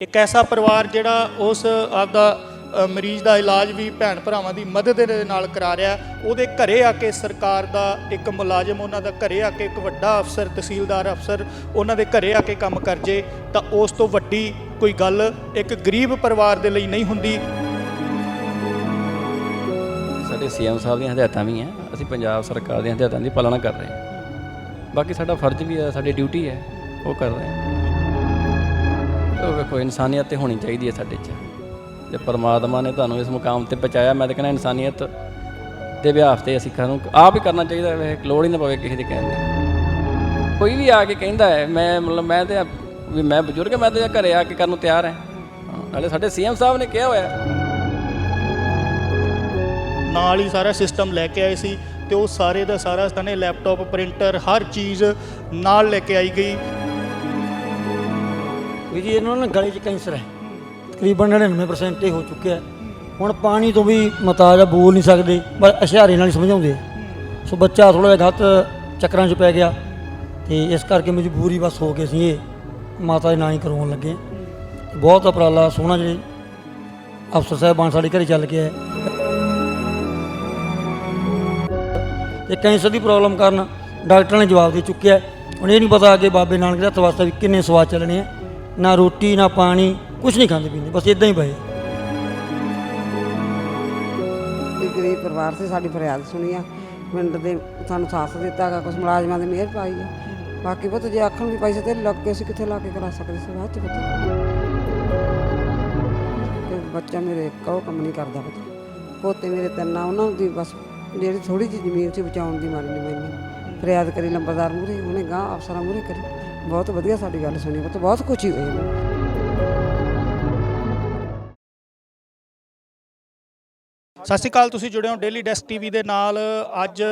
ਇੱਕ ਐਸਾ ਪਰਿਵਾਰ ਜਿਹੜਾ ਉਸ ਆਪਦਾ ਮਰੀਜ਼ ਦਾ ਇਲਾਜ ਵੀ ਭੈਣ ਭਰਾਵਾਂ ਦੀ ਮਦਦ ਦੇ ਨਾਲ ਕਰਾ ਰਿਹਾ ਉਹਦੇ ਘਰੇ ਆ ਕੇ ਸਰਕਾਰ ਦਾ ਇੱਕ ਮੁਲਾਜ਼ਮ ਉਹਨਾਂ ਦਾ ਘਰੇ ਆ ਕੇ ਇੱਕ ਵੱਡਾ ਅਫਸਰ, ਤਹਿਸੀਲਦਾਰ ਅਫਸਰ ਉਹਨਾਂ ਦੇ ਘਰੇ ਆ ਕੇ ਕੰਮ ਕਰ ਜੇ, ਤਾਂ ਉਸ ਤੋਂ ਵੱਡੀ ਕੋਈ ਗੱਲ ਇੱਕ ਗਰੀਬ ਪਰਿਵਾਰ ਦੇ ਲਈ ਨਹੀਂ ਹੁੰਦੀ। ਸਾਡੇ ਸੀਐਮ ਸਾਹਿਬ ਦੀਆਂ ਹਦਾਇਤਾਂ ਵੀ ਹੈ, ਅਸੀਂ ਪੰਜਾਬ ਸਰਕਾਰ ਦੀਆਂ ਹਦਾਇਤਾਂ ਦੀ ਪਾਲਣਾ ਕਰ ਰਹੇ ਹਾਂ। ਬਾਕੀ ਸਾਡਾ ਫਰਜ਼ ਵੀ ਹੈ, ਸਾਡੀ ਡਿਊਟੀ ਹੈ, ਉਹ ਕਰ ਰਹੇ ਹਾਂ। ਉਹ ਵੇਖੋ, ਇਨਸਾਨੀਅਤ ਤੇ ਹੋਣੀ ਚਾਹੀਦੀ ਹੈ ਸਾਡੇ 'ਚ। ਜੇ ਪਰਮਾਤਮਾ ਨੇ ਤੁਹਾਨੂੰ ਇਸ ਮੁਕਾਮ ਤੇ ਪਹੁੰਚਾਇਆ, ਮੈਂ ਤਾਂ ਕਹਿੰਦਾ ਇਨਸਾਨੀਅਤ ਦੇ ਵਿਆਹ ਤੇ ਅਸੀਂ ਸਾਨੂੰ ਆਪ ਹੀ ਕਰਨਾ ਚਾਹੀਦਾ ਹੈ ਲੋੜ ਹੀ ਨਾ ਪਵੇ ਕਿਸੇ ਦੇ ਕਹਿਣ ਦੀ। ਕੋਈ ਵੀ ਆ ਕੇ ਕਹਿੰਦਾ ਹੈ, ਮੈਂ ਮਤਲਬ ਮੈਂ ਤੇ ਵੀ ਮੈਂ ਬਜ਼ੁਰਗ ਮੈਂ ਤਾਂ ਘਰੇ ਆ ਕੇ ਕਰਨ ਨੂੰ ਤਿਆਰ ਹਾਂ। ਨਾਲੇ ਸਾਡੇ ਸੀਐਮ ਸਾਹਿਬ ਨੇ ਕਿਹਾ ਹੋਇਆ। ਨਾਲ ਹੀ ਸਾਰਾ ਸਿਸਟਮ ਲੈ ਕੇ ਆਏ ਸੀ ਤੇ ਉਹ ਸਾਰੇ ਦਾ ਸਾਰਾ ਸਨੇ ਲੈਪਟਾਪ ਪ੍ਰਿੰਟਰ ਹਰ ਚੀਜ਼ ਨਾਲ ਲੈ ਕੇ ਆਈ ਗਈ। ਵੀ ਜੀ ਇਹਨਾਂ ਨੂੰ ਗਲੇ 'ਚ ਕੈਂਸਰ ਹੈ ਤਕਰੀਬਨ 99% ਇਹ ਹੋ ਚੁੱਕਿਆ ਹੈ। ਹੁਣ ਪਾਣੀ ਤੋਂ ਵੀ ਮਤਾਜ ਜਾਂ ਬੋਲ ਨਹੀਂ ਸਕਦੇ ਪਰ ਇਸ਼ਾਰੇ ਨਾਲ ਹੀ ਸਮਝਾਉਂਦੇ ਆ। ਸੋ ਬੱਚਾ ਥੋੜਾ ਜਿਹਾ ਗਲਤ ਚੱਕਰਾਂ 'ਚ ਪੈ ਗਿਆ ਤੇ ਇਸ ਕਰਕੇ ਮਜਬੂਰੀ ਬਸ ਹੋ ਕੇ ਅਸੀਂ ਇਹ ਮਾਤਾ ਦੇ ਨਾਂ ਹੀ ਕਰਵਾਉਣ ਲੱਗੇ ਬਹੁਤ ਉਪਰਾਲਾ, ਸੋਹਣਾ ਜਿਹੜੇ ਅਫਸਰ ਸਾਹਿਬਾਨ ਸਾਡੇ ਘਰੇ ਚੱਲ ਕੇ ਆਏ ਤੇ ਕੈਂਸਰ ਦੀ ਪ੍ਰੋਬਲਮ ਕਾਰਨ ਡਾਕਟਰਾਂ ਨੇ ਜਵਾਬ ਦੇ ਚੁੱਕਿਆ ਹੈ। ਹੁਣ ਇਹ ਨਹੀਂ ਪਤਾ ਅੱਗੇ ਬਾਬੇ ਨਾਨਕ ਦੇ ਹੱਥ ਵਾਸਤੇ ਵੀ ਕਿੰਨੇ ਸਵਾਦ ਚੱਲਣੇ ਆ ਨਾ ਰੋਟੀ, ਨਾ ਪਾਣੀ ਕੁਝ ਨਹੀਂ ਖਾਂਦੇ ਪੀਂਦੇ, ਬਸ ਇਦਾਂ ਹੀ ਪਏ। ਵੀ ਗਰੀਬ ਪਰਿਵਾਰ ਸੀ, ਸਾਡੀ ਫਰਿਆਦ ਸੁਣੀ ਆ। ਪਿੰਡ ਦੇ ਸਾਨੂੰ ਸਾਥ ਦਿੱਤਾ ਹੈਗਾ ਕੁਝ ਮੁਲਾਜ਼ਮਾਂ ਦੀ ਮਿਹਰ ਪਾਈ ਆ। ਬਾਕੀ ਪੁੱਤ ਜੇ ਆਖਣ ਵੀ ਪੈਸੇ ਤੇ ਲੱਗ ਗਏ ਸੀ ਕਿੱਥੇ ਲਾ ਕੇ ਕਰਾ ਸਕਦੇ ਸੀ, ਬਾਅਦ ਚ ਪੁੱਤ। ਤੇ ਬੱਚਾ ਮੇਰੇ ਇੱਕ ਉਹ ਕੰਮ ਨਹੀਂ ਕਰਦਾ ਪੁੱਤ। ਪੋਤੇ ਮੇਰੇ ਤਿੰਨ ਉਹਨਾਂ ਦੀ ਬਸ ਜਿਹੜੀ ਥੋੜੀ ਜਿਹੀ ਜ਼ਮੀਨ ਸੀ ਬਚਾਉਣ ਦੀ ਮਾਰੀ ਨਹੀਂ ਮੈਨੂੰ। ਫਰਿਆਦ ਕਰੀ ਲੰਬਰਦਾਰ ਮੂਹਰੇ, ਉਹਨੇ ਗਾਂ ਅਫਸਰਾਂ ਮੂਹਰੇ ਕਰੀ। ਬਹੁਤ ਵਧੀਆ ਸਾਡੀ ਗੱਲ ਸੁਣੀ, ਪੁੱਤ, ਬਹੁਤ ਖੁਸ਼ੀ ਹੋਈ। ਮੈਨੂੰ ਸਤਿ ਸ਼੍ਰੀ ਅਕਾਲ, ਤੁਸੀਂ ਜੁੜੇ ਹੋ ਡੇਲੀ ਡੈਸਕ ਟੀਵੀ ਦੇ ਨਾਲ। ਅੱਜ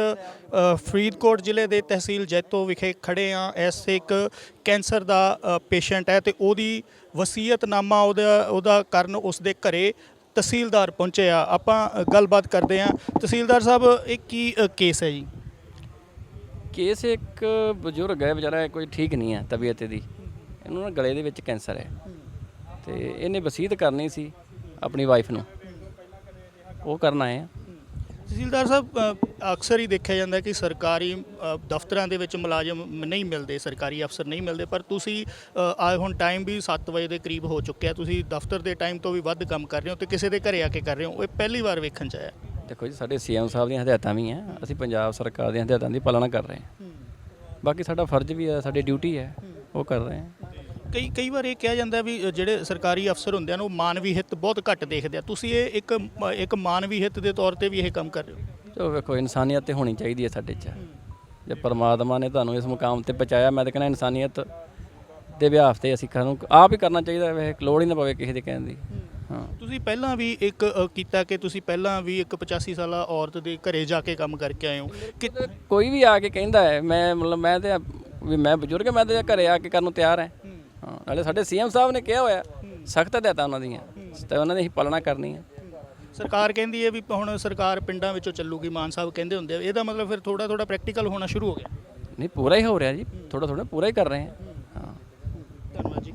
ਫਰੀਦਕੋਟ ਜ਼ਿਲ੍ਹੇ ਦੇ ਤਹਿਸੀਲ ਜੈਤੋ ਵਿਖੇ ਖੜੇ ਆ ਐਸ ਇੱਕ ਕੈਂਸਰ ਦਾ ਪੇਸ਼ੈਂਟ ਹੈ ਤੇ ਉਹਦੀ ਵਸੀਅਤਨਾਮਾ ਉਹਦਾ ਉਹਦਾ ਕਰਨ ਉਸ ਦੇ ਘਰੇ ਤਹਿਸੀਲਦਾਰ ਪਹੁੰਚੇ ਆ ਆਪਾਂ ਗੱਲਬਾਤ ਕਰਦੇ ਆ ਤਹਿਸੀਲਦਾਰ ਸਾਹਿਬ, ਇਹ ਕੀ ਕੇਸ ਹੈ ਜੀ? ਕੇਸ ਇੱਕ ਬਜ਼ੁਰਗ ਹੈ ਵਿਚਾਰਾ ਕੋਈ ਠੀਕ ਨਹੀਂ ਹੈ ਤਬੀਅਤ ਦੀ ਇਹਨੂੰ ਨਾ ਗਲੇ ਦੇ ਵਿੱਚ ਕੈਂਸਰ ਹੈ। ਤੇ ਇਹਨੇ ਵਸੀਅਤ ਕਰਨੀ ਸੀ ਆਪਣੀ ਵਾਈਫ ਨੂੰ। ਉਹ ਕਰਨ ਆਏ ਆ। ਤਹਿਸੀਲਦਾਰ ਸਾਹਿਬ ਅ, ਅਕਸਰ ਹੀ ਦੇਖਿਆ ਜਾਂਦਾ ਕਿ ਸਰਕਾਰੀ ਅ, ਦਫ਼ਤਰਾਂ ਦੇ ਵਿੱਚ ਮੁਲਾਜ਼ਮ ਨਹੀਂ ਮਿਲਦੇ ਸਰਕਾਰੀ ਅਫਸਰ ਨਹੀਂ ਮਿਲਦੇ। ਪਰ ਤੁਸੀਂ ਅ, ਆਏ ਹੁਣ ਟਾਈਮ ਵੀ 7 ਵਜੇ ਦੇ ਕਰੀਬ ਹੋ ਚੁੱਕਿਆ। ਤੁਸੀਂ ਦਫ਼ਤਰ ਦੇ ਟਾਈਮ ਤੋਂ ਵੀ ਵੱਧ ਕੰਮ ਕਰ ਰਹੇ ਹੋ ਤੇ ਕਿਸੇ ਦੇ ਘਰੇ ਆ ਕੇ ਕਰ ਰਹੇ ਹੋ। ਇਹ ਪਹਿਲੀ ਵਾਰ ਵੇਖਣ ਚ ਆਇਆ। ਦੇਖੋ ਜੀ ਸਾਡੇ ਸੀਐਮ ਸਾਹਿਬ ਦੀਆਂ ਹਦਾਇਤਾਂ ਵੀ ਹੈ ਅਸੀਂ ਪੰਜਾਬ ਸਰਕਾਰ ਦੀਆਂ ਹਦਾਇਤਾਂ ਦੀ ਪਾਲਣਾ ਕਰ ਰਹੇ ਹਾਂ। ਬਾਕੀ ਸਾਡਾ ਫਰਜ਼ ਵੀ ਹੈ ਸਾਡੀ ਡਿਊਟੀ ਹੈ ਉਹ ਕਰ ਰਹੇ ਹਾਂ। ਕਈ ਕਈ ਵਾਰ ਇਹ ਕਿਹਾ ਜਾਂਦਾ ਵੀ ਜਿਹੜੇ ਸਰਕਾਰੀ ਅਫਸਰ ਹੁੰਦੇ ਹਨ ਉਹ ਮਾਨਵੀ ਹਿੱਤ ਬਹੁਤ ਘੱਟ ਦੇਖਦੇ ਆ। ਤੁਸੀਂ ਇਹ ਇੱਕ ਇੱਕ ਮਾਨਵੀ ਹਿੱਤ ਦੇ ਤੌਰ ਤੇ ਵੀ ਇਹ ਕੰਮ ਕਰ ਰਹੇ ਹੋ? ਉਹ ਵੇਖੋ ਇਨਸਾਨੀਅਤ ਤੇ ਹੋਣੀ ਚਾਹੀਦੀ ਹੈ ਸਾਡੇ 'ਚ। ਜੇ ਪਰਮਾਤਮਾ ਨੇ ਤੁਹਾਨੂੰ ਇਸ ਮੁਕਾਮ ਤੇ ਪਹੁੰਚਾਇਆ ਮੈਂ ਤਾਂ ਕਹਿੰਦਾ ਇਨਸਾਨੀਅਤ ਦੇ ਵਿਆਹ ਤੇ ਅਸੀਂ ਸਾਨੂੰ ਆਪ ਹੀ ਕਰਨਾ ਚਾਹੀਦਾ ਹੈ ਲੋੜ ਹੀ ਨਾ ਪਵੇ ਕਿਸੇ ਦੇ ਕਹਿਣ ਦੀ। ਹਾਂ। ਤੁਸੀਂ ਪਹਿਲਾਂ ਵੀ ਇੱਕ ਅ, ਕੀਤਾ ਕਿ ਤੁਸੀਂ ਪਹਿਲਾਂ ਵੀ ਇੱਕ 85 ਸਾਲਾ ਔਰਤ ਦੇ ਘਰੇ ਜਾ ਕੇ ਕੰਮ ਕਰਕੇ ਆਏ ਹੋ? ਕਿ ਕੋਈ ਵੀ ਆ ਕੇ ਕਹਿੰਦਾ ਹੈ ਮੈਂ ਮਤਲਬ ਮੈਂ ਤੇ ਵੀ ਮੈਂ ਬਜ਼ੁਰਗ ਹਾਂ, ਮੈਂ ਤੇ ਘਰੇ ਆ ਕੇ ਕਰਨ ਨੂੰ ਤਿਆਰ ਹਾਂ। ਹਾਂ। ਨਾਲੇ ਸਾਡੇ ਸੀਐਮ ਸਾਹਿਬ ਨੇ ਕਿਹਾ ਹੋਇਆ ਸਖਤ ਹਦਾਇਤਾਂ ਉਹਨਾਂ ਦੀਆਂ ਤੇ ਉਹਨਾਂ ਦੀ ਅਸੀਂ ਪਾਲਣਾ ਕਰਨੀ ਹੈ ਸਰਕਾਰ ਕਹਿੰਦੀ ਹੈ ਵੀ ਹੁਣ ਸਰਕਾਰ ਪਿੰਡਾਂ ਵਿੱਚੋਂ ਚੱਲੂਗੀ ਮਾਨ ਸਾਹਿਬ ਕਹਿੰਦੇ ਹੁੰਦੇ ਆ ਇਹਦਾ ਮਤਲਬ ਫਿਰ ਥੋੜਾ ਥੋੜਾ ਪ੍ਰੈਕਟੀਕਲ ਹੋਣਾ ਸ਼ੁਰੂ ਹੋ ਗਿਆ। ਨਹੀਂ ਪੂਰਾ ਹੀ ਹੋ ਰਿਹਾ ਜੀ ਥੋੜਾ ਥੋੜਾ ਪੂਰਾ ਹੀ ਕਰ ਰਹੇ ਹਾਂ। ਹਾਂ। ਧੰਨਵਾਦ ਜੀ।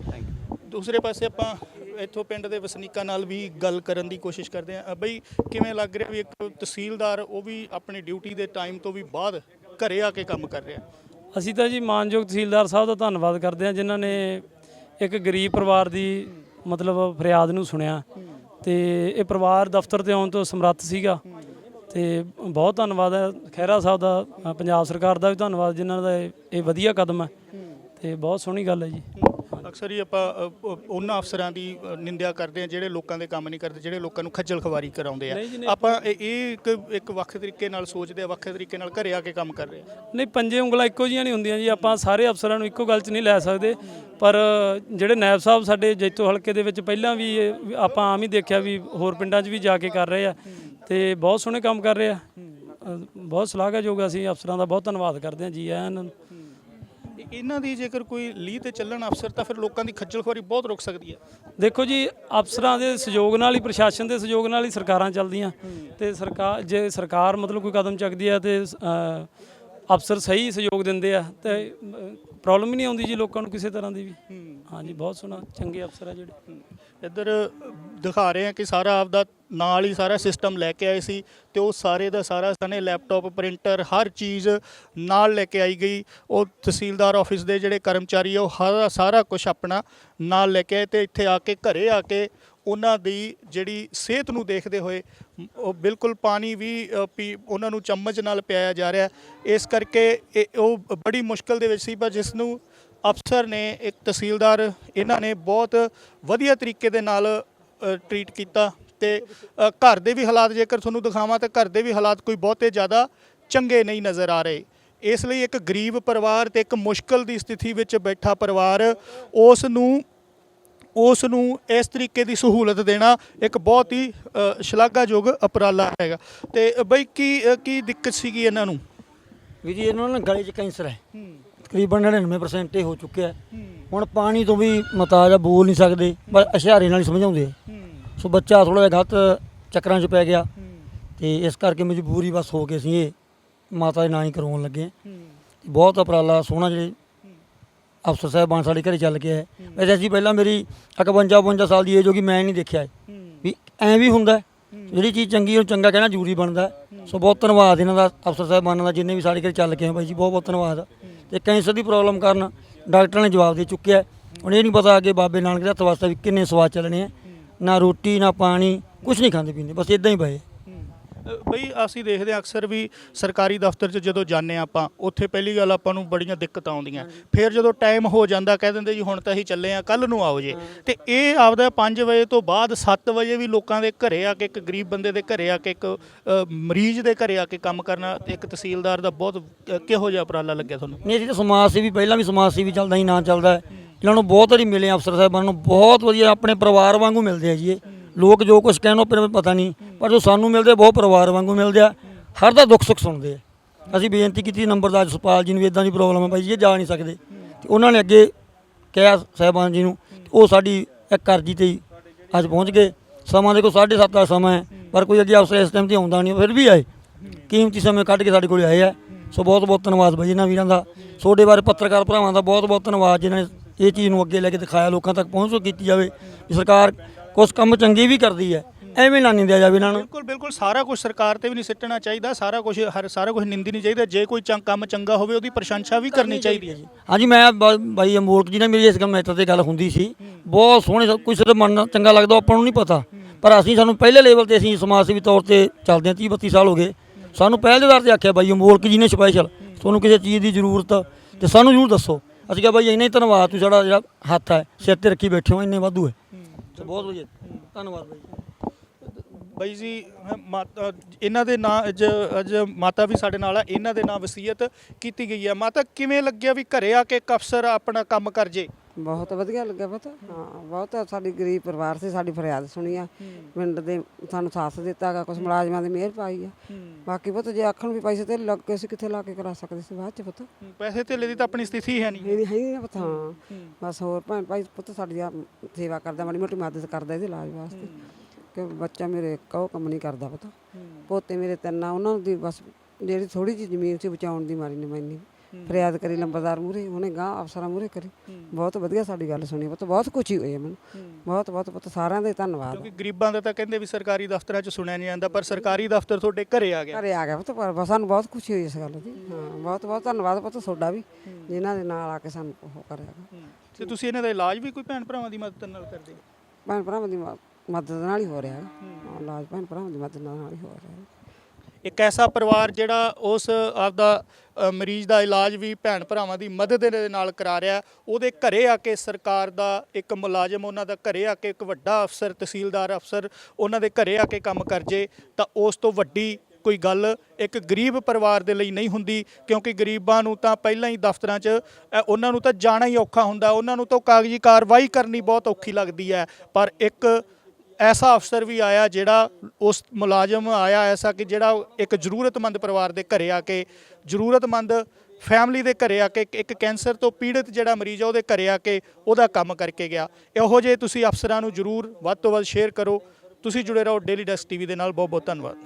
ਦੂਸਰੇ ਪਾਸੇ ਆਪਾਂ ਇੱਥੋਂ ਪਿੰਡ ਦੇ ਵਸਨੀਕਾਂ ਨਾਲ ਵੀ ਗੱਲ ਕਰਨ ਦੀ ਕੋਸ਼ਿਸ਼ ਕਰਦੇ ਆ ਬਈ, ਕਿਵੇਂ ਲੱਗ ਰਿਹਾ ਵੀ ਇੱਕ ਤਹਿਸੀਲਦਾਰ ਉਹ ਵੀ ਆਪਣੀ ਡਿਊਟੀ ਦੇ ਟਾਈਮ ਤੋਂ ਵੀ ਬਾਅਦ ਘਰੇ ਆ ਕੇ ਕੰਮ ਕਰ ਰਿਹਾ? ਅਸੀਂ ਤਾਂ ਜੀ ਮਾਨਯੋਗ ਤਹਿਸੀਲਦਾਰ ਸਾਹਿਬ ਦਾ ਧੰਨਵਾਦ ਕਰਦੇ ਹਾਂ, ਜਿਨ੍ਹਾਂ ਨੇ ਇੱਕ ਗਰੀਬ ਪਰਿਵਾਰ ਦੀ ਮਤਲਬ ਫਰਿਆਦ ਨੂੰ ਸੁਣਿਆ। ਤੇ ਇਹ ਪਰਿਵਾਰ ਦਫ਼ਤਰ ਤੇ ਆਉਣ ਤੋਂ ਸਮਰੱਥ ਸੀਗਾ। ਤੇ ਬਹੁਤ ਧੰਨਵਾਦ ਹੈ। ਖਹਿਰਾ ਸਾਹਿਬ ਦਾ ਪੰਜਾਬ ਸਰਕਾਰ ਦਾ ਵੀ ਧੰਨਵਾਦ, ਜਿਨ੍ਹਾਂ ਦਾ ਇਹ ਇਹ ਵਧੀਆ ਕਦਮ ਹੈ। ਤੇ ਬਹੁਤ ਸੋਹਣੀ ਗੱਲ ਹੈ ਜੀ। ਅਕਸਰ ਹੀ ਆਪਾਂ ਅ, ਅ, ਉਹਨਾਂ ਅਫਸਰਾਂ ਦੀ ਅ, ਨਿੰਦਿਆ ਕਰਦੇ ਆ ਜਿਹੜੇ ਲੋਕਾਂ ਦੇ ਕੰਮ ਨਹੀਂ ਕਰਦੇ ਜਿਹੜੇ ਲੋਕਾਂ ਨੂੰ ਖੱਜਲ ਖਵਾਰੀ ਕਰਾਉਂਦੇ ਆ। ਆਪਾਂ ਇਹ ਇਹ ਇੱਕ ਇੱਕ ਵੱਖ ਤਰੀਕੇ ਨਾਲ ਸੋਚਦੇ ਆ ਵੱਖ ਤਰੀਕੇ ਨਾਲ ਘਰੇ ਆ ਕੇ ਕੰਮ ਕਰ ਰਹੇ ਆ। ਨਹੀਂ ਪੰਜੇ ਉਂਗਲਾਂ ਇੱਕੋ ਜਿਹੀਆਂ ਨਹੀਂ ਹੁੰਦੀਆਂ ਜੀ ਆਪਾਂ ਸਾਰੇ ਅਫਸਰਾਂ ਨੂੰ ਇੱਕੋ ਗੱਲ 'ਚ ਨਹੀਂ ਲੈ ਸਕਦੇ। ਪਰ ਜਿਹੜੇ ਨਾਇਬ ਸਾਹਿਬ ਸਾਡੇ ਜੈਤੋ ਹਲਕੇ ਦੇ ਵਿੱਚ ਪਹਿਲਾਂ ਵੀ ਇਹ- ਵੀ ਆਪਾਂ ਆਮ ਹੀ ਦੇਖਿਆ ਵੀ ਹੋਰ ਪਿੰਡਾਂ 'ਚ ਵੀ ਜਾ ਕੇ ਕਰ ਰਹੇ ਆ ਤੇ ਬਹੁਤ ਸੋਹਣੇ ਕੰਮ ਕਰ ਰਹੇ ਆ। ਅ, ਬਹੁਤ ਸ਼ਲਾਘਾਯੋਗ ਅਸੀਂ ਅਫਸਰਾਂ ਦਾ ਬਹੁਤ ਧੰਨਵਾਦ ਕਰਦੇ ਹਾਂ ਜੀ ਆਇਆਂ ਨੂੰ ਇਹਨਾਂ ਦੀ ਜੇਕਰ ਕੋਈ ਲੀਹ ਤੇ ਚੱਲਣ ਅਫਸਰ ਤਾਂ ਫਿਰ ਲੋਕਾਂ ਦੀ ਖੱਜਲ ਖੁਆਰੀ ਬਹੁਤ ਰੁਕ ਸਕਦੀ ਹੈ। ਦੇਖੋ ਜੀ ਅਫਸਰਾਂ ਦੇ ਸਹਿਯੋਗ ਨਾਲ ਹੀ ਪ੍ਰਸ਼ਾਸਨ ਦੇ ਸਹਿਯੋਗ ਨਾਲ ਹੀ ਸਰਕਾਰਾਂ ਚੱਲਦੀਆਂ। ਤੇ ਸਰਕਾਰ ਜੇ ਸਰਕਾਰ ਮਤਲਬ ਕੋਈ ਕਦਮ ਚੱਕਦੀ ਹੈ ਤੇ ਅਫਸਰ ਸਹੀ ਸਹਿਯੋਗ ਦਿੰਦੇ ਆ ਤੇ ਪ੍ਰੋਬਲਮ ਹੀ ਨਹੀਂ ਆਉਂਦੀ ਜੀ ਲੋਕਾਂ ਨੂੰ ਕਿਸੇ ਤਰ੍ਹਾਂ ਦੀ ਵੀ। ਹਾਂਜੀ ਬਹੁਤ ਸੋਹਣਾ ਚੰਗੇ ਅਫਸਰ ਆ ਜਿਹੜੇ। ਇੱਧਰ ਦਿਖਾ ਰਹੇ ਆ ਕਿ ਸਾਰਾ ਆਪਦਾ ਨਾਲ ਹੀ ਸਾਰਾ ਸਿਸਟਮ ਲੈ ਕੇ ਆਏ ਸੀ ਤੇ ਉਹ ਸਾਰੇ ਦਾ ਸਾਰਾ ਸਨੇ ਲੈਪਟਾਪ ਪ੍ਰਿੰਟਰ ਹਰ ਚੀਜ਼ ਨਾਲ ਲੈ ਕੇ ਆਈ ਗਈ। ਉਹ ਤਹਿਸੀਲਦਾਰ ਆਫਿਸ ਦੇ ਜਿਹੜੇ ਕਰਮਚਾਰੀ ਆ, ਉਹ ਹਰ ਸਾਰਾ ਕੁਝ ਆਪਣਾ ਨਾਲ ਲੈ ਕੇ ਆਏ ਤੇ ਇੱਥੇ ਆ ਕੇ ਘਰੇ ਆ ਕੇ ਉਹਨਾਂ ਦੀ ਜਿਹੜੀ ਸਿਹਤ ਨੂੰ ਦੇਖਦੇ ਹੋਏ ਉਹ ਬਿਲਕੁਲ ਪਾਣੀ ਵੀ ਪੀ ਉਹਨਾਂ ਨੂੰ ਚਮਚ ਨਾਲ ਪਿਆਇਆ ਜਾ ਰਿਹਾ। ਇਸ ਕਰਕੇ ਇਹ, ਉਹ ਬੜੀ ਮੁਸ਼ਕਲ ਦੇ ਵਿੱਚ ਸੀ, ਪਰ ਜਿਸ ਨੂੰ ਅਫਸਰ ਨੇ, ਇੱਕ ਤਹਿਸੀਲਦਾਰ, ਇਹਨਾਂ ਨੇ ਬਹੁਤ ਵਧੀਆ ਤਰੀਕੇ ਦੇ ਨਾਲ ਟਰੀਟ ਕੀਤਾ। ਤੇ ਘਰ ਦੇ ਵੀ ਹਾਲਾਤ ਜੇਕਰ ਤੁਹਾਨੂੰ ਦਿਖਾਵਾਂ ਤਾਂ ਘਰ ਦੇ ਵੀ ਹਾਲਾਤ ਕੋਈ ਬਹੁਤੇ ਜ਼ਿਆਦਾ ਚੰਗੇ ਨਹੀਂ ਨਜ਼ਰ ਆ ਰਹੇ। ਇਸ ਲਈ ਇੱਕ ਗਰੀਬ ਪਰਿਵਾਰ ਤੇ ਇੱਕ ਮੁਸ਼ਕਲ ਦੀ ਸਥਿਤੀ ਵਿੱਚ ਬੈਠਾ ਪਰਿਵਾਰ ਉਸ ਨੂੰ ਉਸ ਨੂੰ ਇਸ ਤਰੀਕੇ ਦੀ ਸਹੂਲਤ ਦੇਣਾ ਇੱਕ ਬਹੁਤ ਹੀ ਸ਼ਲਾਘਾਯੋਗ ਉਪਰਾਲਾ ਹੈਗਾ। ਤੇ ਬਈ ਕੀ ਕੀ ਦਿੱਕਤ ਸੀਗੀ ਇਹਨਾਂ ਨੂੰ? ਵੀ ਜੀ ਇਹਨਾਂ ਨੂੰ ਗਲੇ 'ਚ ਕੈਂਸਰ ਹੈ। ਤਕਰੀਬਨ 99% ਇਹ ਹੋ ਚੁੱਕਿਆ। ਹੁਣ ਪਾਣੀ ਤੋਂ ਵੀ ਮਤਾਜ ਬੋਲ ਨਹੀਂ ਸਕਦੇ ਬਸ ਇਸ਼ਾਰੇ ਨਾਲ ਹੀ ਸਮਝਾਉਂਦੇ ਆ। ਸੋ ਬੱਚਾ ਥੋੜਾ ਜਿਹਾ ਗਲਤ ਚੱਕਰਾਂ 'ਚ ਪੈ ਗਿਆ। ਤੇ ਇਸ ਕਰਕੇ ਮਜਬੂਰੀ ਬਸ ਹੋ ਕੇ ਅਸੀਂ ਇਹ। ਮਾਤਾ ਦੇ ਨਾਂ ਹੀ ਕਰਵਾਉਣ ਲੱਗੇ। ਹਾਂ। ਬਹੁਤ ਉਪਰਾਲਾ ਸੋਹਣਾ ਜਿਹੜੇ ਅਫਸਰ ਸਾਹਿਬਾਨ ਸਾਡੇ ਘਰੇ ਚੱਲ ਕੇ ਆਏ। ਵੈਸੇ ਅਸੀਂ ਪਹਿਲਾਂ ਮੇਰੀ 51 52 ਸਾਲ ਦੀ ਏਜ ਹੋ ਗਈ ਮੈਂ ਨਹੀਂ ਦੇਖਿਆ। ਵੀ ਐਂ ਵੀ ਹੁੰਦਾ। ਜਿਹੜੀ ਚੀਜ਼ ਚੰਗੀ ਉਹ ਚੰਗਾ ਕਹਿਣਾ ਜ਼ਰੂਰੀ ਬਣਦਾ। ਸੋ ਬਹੁਤ ਧੰਨਵਾਦ ਇਹਨਾਂ ਦਾ ਅਫਸਰ ਸਾਹਿਬਾਨਾਂ ਦਾ ਜਿੰਨੇ ਵੀ ਸਾਡੇ ਘਰੇ ਚੱਲ ਕੇ ਆਏ ਬਾਈ ਜੀ ਬਹੁਤ ਬਹੁਤ ਧੰਨਵਾਦ ਤੇ ਕੈਂਸਰ ਦੀ ਪ੍ਰੋਬਲਮ ਕਾਰਨ ਡਾਕਟਰਾਂ ਨੇ ਜਵਾਬ ਦੇ ਚੁੱਕਿਆ। ਹੁਣ ਇਹ ਨਹੀਂ ਪਤਾ ਅੱਗੇ ਬਾਬੇ ਨਾਨਕ ਦੇ ਹੱਥ ਵਾਸਤੇ ਵੀ ਕਿੰਨੇ ਸਵਾਦ ਚੱਲਣੇ ਆ ਨਾ ਰੋਟੀ ਨਾ ਪਾਣੀ ਕੁਝ ਨਹੀਂ ਖਾਂਦੇ ਪੀਂਦੇ ਬਸ ਇਦਾਂ ਹੀ ਪਏ। ਬਈ ਅਸੀਂ ਦੇਖਦੇ ਹਾਂ ਅਕਸਰ ਵੀ ਸਰਕਾਰੀ ਦਫ਼ਤਰ 'ਚ ਜਦੋਂ ਜਾਂਦੇ ਹਾਂ ਆਪਾਂ ਉੱਥੇ ਪਹਿਲੀ ਗੱਲ ਆਪਾਂ ਨੂੰ ਬੜੀਆਂ ਦਿੱਕਤਾਂ ਆਉਂਦੀਆਂ। ਫਿਰ ਜਦੋਂ ਟਾਈਮ ਹੋ ਜਾਂਦਾ ਕਹਿ ਦਿੰਦੇ ਜੀ ਹੁਣ ਤਾਂ ਅਸੀਂ ਚੱਲੇ ਆ ਕੱਲ ਨੂੰ ਆਓ ਜੇ। ਤੇ ਇਹ ਆਪਦਾ 5 ਵਜੇ ਤੋਂ ਬਾਅਦ 7 ਵਜੇ ਵੀ ਲੋਕਾਂ ਦੇ ਘਰੇ ਆ ਕੇ ਇੱਕ ਗਰੀਬ ਬੰਦੇ ਦੇ ਘਰੇ ਆ ਕੇ ਇੱਕ ਮਰੀਜ਼ ਦੇ ਘਰੇ ਆ ਕੇ ਕੰਮ ਕਰਨਾ ਇੱਕ ਤਹਿਸੀਲਦਾਰ ਦਾ ਬਹੁਤ ਕਿਹੋ ਜਿਹਾ ਉਪਰਾਲਾ ਲੱਗਿਆ ਤੁਹਾਨੂੰ? ਨਹੀਂ ਤਾਂ ਸਮਾਜ ਸੇਵੀ ਪਹਿਲਾਂ ਵੀ ਸਮਾਜ ਸੇਵੀ ਚੱਲਦਾ ਹੀ ਨਾ ਚੱਲਦਾ। ਹੈ। ਜਿਨ੍ਹਾਂ ਨੂੰ ਬਹੁਤ ਵਾਰੀ ਮਿਲੇ ਅਫਸਰ ਸਾਹਿਬਾਨ ਨੂੰ, ਬਹੁਤ ਵਧੀਆ ਆਪਣੇ ਪਰਿਵਾਰ ਵਾਂਗੂ ਮਿਲਦੇ ਆ ਜੀ ਇਹ। ਲੋਕ ਜੋ ਕੁਝ ਕਹਿਣ ਉਹ ਪਰ ਪਤਾ ਨਹੀਂ, ਪਰ ਜੋ ਸਾਨੂੰ ਮਿਲਦੇ ਬਹੁਤ ਪਰਿਵਾਰ ਵਾਂਗੂ ਮਿਲਦੇ ਆ। ਹਰ ਦਾ ਦੁੱਖ ਸੁੱਖ ਸੁਣਦੇ ਆ। ਅਸੀਂ ਬੇਨਤੀ ਕੀਤੀ ਨੰਬਰਦਾਰ ਸੁਪਾਲ ਜੀ ਨੂੰ ਵੀ ਇਦਾਂ ਦੀ ਪ੍ਰੋਬਲਮ ਹੈ ਬਾਈ ਜੀ, ਇਹ ਜਾ ਨਹੀਂ ਸਕਦੇ। ਤੇ ਉਹਨਾਂ ਨੇ ਅੱਗੇ ਕਿਹਾ ਸਾਹਿਬਾਨ ਜੀ ਨੂੰ ਉਹ ਸਾਡੀ ਇੱਕ ਅਰਜੀ ਤੇ ਹੀ ਅੱਜ ਪਹੁੰਚ ਗਏ। ਸਮਾਂ ਦੇਖੋ 7:30 ਦਾ ਸਮਾਂ ਹੈ, ਪਰ ਕੋਈ ਅੱਗੇ ਅਫਸਰ ਇਸ ਟਾਈਮ ਤੇ ਆਉਂਦਾ ਨਹੀਂ ਫਿਰ ਵੀ ਆਏ। ਕੀਮਤੀ ਸਮੇਂ ਕੱਢ ਕੇ ਸਾਡੇ ਕੋਲ ਆਏ ਆ। ਸੋ ਬਹੁਤ ਬਹੁਤ ਧੰਨਵਾਦ ਬਾਈ ਇਹਨਾਂ ਵੀਰਾਂ ਦਾ। ਤੁਹਾਡੇ ਬਾਰੇ ਪੱਤਰਕਾਰ ਭਰਾਵਾਂ ਦਾ ਬਹੁਤ ਬਹੁਤ ਧੰਨਵਾਦ ਜਿਨ੍ਹਾਂ ਨੇ ਇਹ ਚੀਜ਼ ਨੂੰ ਅੱਗੇ ਲੈ ਕੇ ਦਿਖਾਇਆ ਲੋਕਾਂ ਤੱਕ ਪਹੁੰਚ ਕੀਤੀ ਜਾਵੇ ਵੀ ਸਰਕਾਰ ਕੁਝ ਕੰਮ ਚੰਗੇ ਵੀ ਕਰਦੀ ਹੈ ਐਵੇਂ ਨਾ ਨਿੰਦਿਆ ਜਾਵੇ ਇਹਨਾਂ ਨੂੰ। ਬਿਲਕੁਲ ਬਿਲਕੁਲ ਸਾਰਾ ਕੁਝ ਸਰਕਾਰ ਤੇ ਵੀ ਨਹੀਂ ਸਿੱਟਣਾ ਚਾਹੀਦਾ ਸਾਰਾ ਕੁਝ ਹਰ ਸਾਰਾ ਕੁਝ ਨਿੰਦੀ ਨਹੀਂ ਚਾਹੀਦਾ ਜੇ ਕੋਈ ਚੰਗ ਕੰਮ ਚੰਗਾ ਹੋਵੇ ਉਹਦੀ ਪ੍ਰਸ਼ੰਸਾ ਵੀ ਕਰਨੀ ਚਾਹੀਦੀ ਹੈ ਹਾਂਜੀ ਮੈਂ ਬ- ਬਾਈ ਅਮੋਲਕ ਜੀ ਨਾਲ ਮੇਰੀ ਇਸ ਗੱਲ ਮੈਟਰ ਤੇ ਗੱਲ ਹੁੰਦੀ ਸੀ। ਬਹੁਤ ਸੋਹਣੇ ਸ- ਕਿਸੇ ਦਾ ਮਨ ਚੰਗਾ ਲੱਗਦਾ ਆਪਾਂ ਨੂੰ ਨਹੀਂ ਪਤਾ। ਪਰ ਅਸੀਂ ਸਾਨੂੰ ਪਹਿਲੇ ਲੈਵਲ ਤੇ ਅਸੀਂ ਸਮਾਜ ਸੇਵੀ ਤੌਰ ਤੇ ਚੱਲਦੇ ਹਾਂ 30 32 ਸਾਲ ਹੋ ਗਏ। ਸਾਨੂੰ ਪਹਿਲ ਆਧਾਰ ਤੇ ਆਖਿਆ ਬਾਈ ਅਮੋਲਕ ਜੀ ਨੇ ਸਪੈਸ਼ਲ ਤੁਹਾਨੂੰ ਕਿਸੇ ਚੀਜ਼ ਦੀ ਜ਼ਰੂਰਤ ਤੇ ਸਾਨੂੰ ਜ਼ਰੂਰ ਦੱਸੋ। ਅਸੀਂ ਕਿਹਾ ਬਾਈ ਇੰਨਾ ਹੀ ਧੰਨਵਾਦ ਤੂੰ ਸਾਡਾ ਜਿਹੜਾ ਹੱਥ ਹੈ ਸਿਰ ਤੇ ਰੱਖੀ ਬੈਠੇ ਹੋ ਇੰਨੇ ਵਾਧੂ ਹੈ। ਸੋ ਬਹੁਤ ਵਧੀਆ। ਧੰਨਵਾਦ ਬਾਈ। ਬਾਈ ਜੀ ਅਹ ਮਾਤਾ ਇਹਨਾਂ ਦੇ ਨਾਂ ਅੱਜ ਅੱਜ ਮਾਤਾ ਵੀ ਸਾਡੇ ਨਾਲ ਆ ਇਹਨਾਂ ਦੇ ਨਾਂ ਵਸੀਅਤ ਕੀਤੀ ਗਈ ਹੈ ਮਾਤਾ ਕਿਵੇਂ ਲੱਗਿਆ ਵੀ ਘਰੇ ਆ ਕੇ ਇੱਕ ਅਫਸਰ ਆਪਣਾ ਕੰਮ ਕਰ ਜੇ? ਬਹੁਤ ਵਧੀਆ ਲੱਗਿਆ ਪਤਾ। ਹਾਂ ਬਹੁਤ ਸਾਡੀ ਗਰੀਬ ਪਰਿਵਾਰ ਸੀ ਸਾਡੀ ਫਰਿਆਦ ਸੁਣੀ ਆ। ਪਿੰਡ ਦੇ ਸਾਨੂੰ ਸਾਥ ਦਿੱਤਾਗਾ ਕੁਝ ਮੁਲਾਜ਼ਮਾਂ ਦੀ ਮਿਹਰ ਪਾਈ ਆ। ਬਾਕੀ ਪਤਾ ਜੇ ਆਖਣ ਵੀ ਪੈਸੇ ਤੇ ਲੱਗ ਕੇ ਅਸੀਂ ਕਿੱਥੇ ਲਾ ਕੇ ਕਰਾ ਸਕਦੇ ਸੀ ਬਾਅਦ ਚ ਪਤਾ? ਪੈਸੇ ਧੇਲੇ ਦੀ ਤਾਂ ਆਪਣੀ ਸਥਿਤੀ ਹੈ ਨਹੀਂ। ਨਹੀਂ ਹੈ ਹੀ ਨਾ ਪਤਾ ਹਾਂ। ਬਸ ਹੋਰ ਭੈਣ ਭਾਈ ਪੁੱਤ ਸਾਡੀ ਆ ਸੇਵਾ ਕਰਦਾ ਮਾੜੀ ਮੋਟੀ ਮਦਦ ਕਰਦਾ ਇਹਦੇ ਇਲਾਜ ਵਾਸਤੇ। ਕਿ ਬੱਚਾ ਮੇਰੇ ਇੱਕ ਉਹ ਕੰਮ ਨਹੀਂ ਕਰਦਾ ਪਤਾ। ਪੋਤੇ ਮੇਰੇ ਤਿੰਨ ਆ ਉਹਨਾਂ ਦੀ ਬਸ ਜਿਹੜੀ ਥੋੜੀ ਜਿਹੀ ਜ਼ਮੀਨ ਸੀ ਬਚਾਉਣ ਦੀ ਮਾਰੀ ਨੇ ਮੈਨੀ ਫਰਿਆਦ ਕਰੀ ਲੰਬਰਦਾਰ ਮੂਰੇ ਉਹਨੇ ਗਾਂ ਅਫਸਰਾਂ ਮੂਰੇ ਕਰੀ। ਬਹੁਤ ਵਧੀਆ ਸਾਡੀ ਗੱਲ ਸੁਣੀ ਪੁੱਤ ਬਹੁਤ ਖੁਸ਼ੀ ਹੋਈ ਮੈਨੂੰ। ਬਹੁਤ ਬਹੁਤ ਪੁੱਤ ਸਾਰਿਆਂ ਦਾ ਧੰਨਵਾਦ। ਕਿਉਂਕਿ ਗਰੀਬਾਂ ਦਾ ਤਾਂ ਕਹਿੰਦੇ ਵੀ ਸਰਕਾਰੀ ਦਫ਼ਤਰਾਂ 'ਚ ਸੁਣਿਆ ਨਹੀਂ ਜਾਂਦਾ ਪਰ ਸਰਕਾਰੀ ਦਫ਼ਤਰ ਤੁਹਾਡੇ ਘਰੇ ਆ ਗਿਆ। ਘਰੇ ਆ ਗਿਆ ਪੁੱਤ ਪਰ ਸਾਨੂੰ ਬਹੁਤ ਖੁਸ਼ੀ ਹੋਈ ਇਸ ਗੱਲ ਦੀ। ਹਾਂ ਬਹੁਤ ਬਹੁਤ ਧੰਨਵਾਦ ਪੁੱਤ ਤੁਹਾਡਾ ਵੀ ਜਿਨ੍ਹਾਂ ਦੇ ਨਾਲ ਆ ਕੇ ਸਾਨੂੰ ਉਹ ਕਰਿਆ ਤੇ ਤੁਸੀਂ ਇਹਨਾਂ ਦਾ ਇਲਾਜ ਵੀ ਕੋਈ ਭੈਣ ਭਰਾਵਾਂ ਦੀ ਮਦਦ ਨਾਲ ਕਰਦੇ? ਭੈਣ ਭਰਾਵਾਂ ਦੀ ਮਦਦ ਨਾਲ ਹੀ ਹੋ ਰਿਹਾ ਹੈ। ਹਾਂ, ਇਲਾਜ ਭੈਣ ਭਰਾਵਾਂ ਦੀ ਮਦਦ ਨਾਲ ਹੀ ਹੋ ਰਿਹਾ ਹੈ ਇੱਕ ਐਸਾ ਪਰਿਵਾਰ ਜਿਹੜਾ ਉਸ ਆਪਦਾ ਅ, ਮਰੀਜ਼ ਦਾ ਇਲਾਜ ਵੀ ਭੈਣ ਭਰਾਵਾਂ ਦੀ ਮਦਦ ਦੇ ਨਾਲ ਕਰਾ ਰਿਹਾ। ਉਹਦੇ ਘਰੇ ਆ ਕੇ ਸਰਕਾਰ ਦਾ ਇੱਕ ਮੁਲਾਜ਼ਮ ਉਹਨਾਂ ਦਾ ਘਰੇ ਆ ਕੇ ਇੱਕ ਵੱਡਾ ਅਫਸਰ ਤਹਿਸੀਲਦਾਰ ਅਫਸਰ ਉਹਨਾਂ ਦੇ ਘਰੇ ਆ ਕੇ ਕੰਮ ਕਰ ਜੇ ਤਾਂ ਉਸ ਤੋਂ ਵੱਡੀ ਕੋਈ ਗੱਲ ਇੱਕ ਗਰੀਬ ਪਰਿਵਾਰ ਦੇ ਲਈ ਨਹੀਂ ਹੁੰਦੀ ਕਿਉਂਕਿ ਗਰੀਬਾਂ ਨੂੰ ਤਾਂ ਪਹਿਲਾਂ ਹੀ ਦਫ਼ਤਰਾਂ 'ਚ ਅ, ਉਹਨਾਂ ਨੂੰ ਤਾਂ ਜਾਣਾ ਹੀ ਔਖਾ ਹੁੰਦਾ। ਉਹਨਾਂ ਨੂੰ ਤਾਂ ਕਾਗਜ਼ੀ ਕਾਰਵਾਈ ਕਰਨੀ ਬਹੁਤ ਔਖੀ ਲੱਗਦੀ ਹੈ। ਪਰ ਇੱਕ ਐਸਾ ਅਫਸਰ ਵੀ ਆਇਆ ਜਿਹੜਾ ਉਸ ਮੁਲਾਜ਼ਮ ਆਇਆ ਐਸਾ ਕਿ ਜਿਹੜਾ ਇੱਕ ਜ਼ਰੂਰਤਮੰਦ ਪਰਿਵਾਰ ਦੇ ਘਰੇ ਆ ਕੇ, ਜ਼ਰੂਰਤਮੰਦ ਫੈਮਿਲੀ ਦੇ ਘਰੇ ਆ ਕੇ, ਇੱਕ- ਕੈਂਸਰ ਤੋਂ ਪੀੜਤ ਜਿਹੜਾ ਮਰੀਜ਼ ਆ ਉਹਦੇ ਘਰੇ ਆ ਕੇ ਉਹਦਾ ਕੰਮ ਕਰਕੇ ਗਿਆ। ਇਹੋ ਜਿਹੇ ਤੁਸੀਂ ਅਫਸਰਾਂ ਨੂੰ ਜ਼ਰੂਰ ਵੱਧ ਤੋਂ ਵੱਧ ਸ਼ੇਅਰ ਕਰੋ। ਤੁਸੀਂ ਜੁੜੇ ਰਹੋ ਡੇਲੀ ਡੈਸਕ ਟੀਵੀ ਦੇ ਨਾਲ। ਬਹੁਤ ਬਹੁਤ ਧੰਨਵਾਦ।